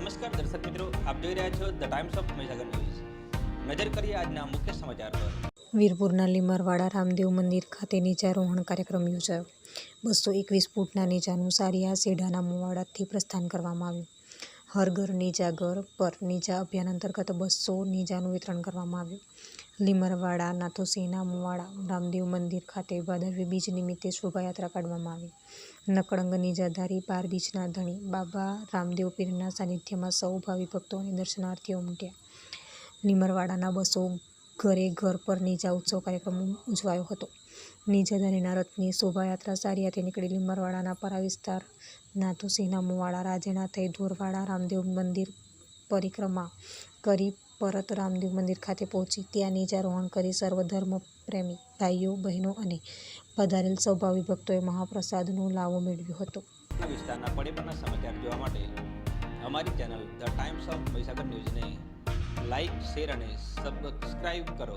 નમસ્કાર દર્શક મિત્રો, આપ જોઈ રહ્યા છો the times of Mahisagar news નજર કરીએ આજના મુખ્ય સમાચાર પર. વીરપુરના લીમરવાડા રામદેવ મંદિર ખાતે નીચારોહણ કાર્યક્રમ યોજાયો. બસો એકવીસ ફૂટના નીચાનું સારિયા સેઢાના મુવાડાથી પ્રસ્થાન કરવામાં આવ્યું. હર ઘર નીચા ઘર પર નીચા અભિયાન અંતર્ગત બસો નીજાનું વિતરણ કરવામાં આવ્યું. લીમરવાડા, નાથોસીના, મુવાડા, રામદેવ મંદિર ખાતે ભાદરવી બીજ નિમિત્તે શોભાયાત્રા કાઢવામાં આવી. નકળંગ નીજાધારી બાર બીજના ધણી બાબા રામદેવ પીરના સાનિધ્યમાં સૌ ભાવિ ભક્તો અને દર્શનાર્થીઓ ઉમટ્યા. લીમરવાડાના બસો ઘરે ઘર પર નીજા ઉત્સવ કાર્યક્રમ ઉજવાયો હતો. નીજાધારીના રથની શોભાયાત્રા સારિયાથી નીકળેલી મરવાડાના પરા વિસ્તાર, નાથુસિંહના મુવાડા રાજેના થઈ ધોરવાડા, રામદેવ મંદિર પરિક્રમા કરી પરત રામદેવ મંદિર ખાતે પહોંચી. ત્યાં નીજારોહણ કરી સર્વધર્મ પ્રેમી, ભાઈઓ, બહેનો અને પધારેલ સ્વભાવી ભક્તોએ મહાપ્રસાદનો લાવો મેળવ્યો હતો. વિસ્તારના પડે સમાચાર જોવા માટે અમારી channel the times of Mahisagar ન્યૂઝને લાઇક શેર અને સબસ્ક્રાઈબ કરો.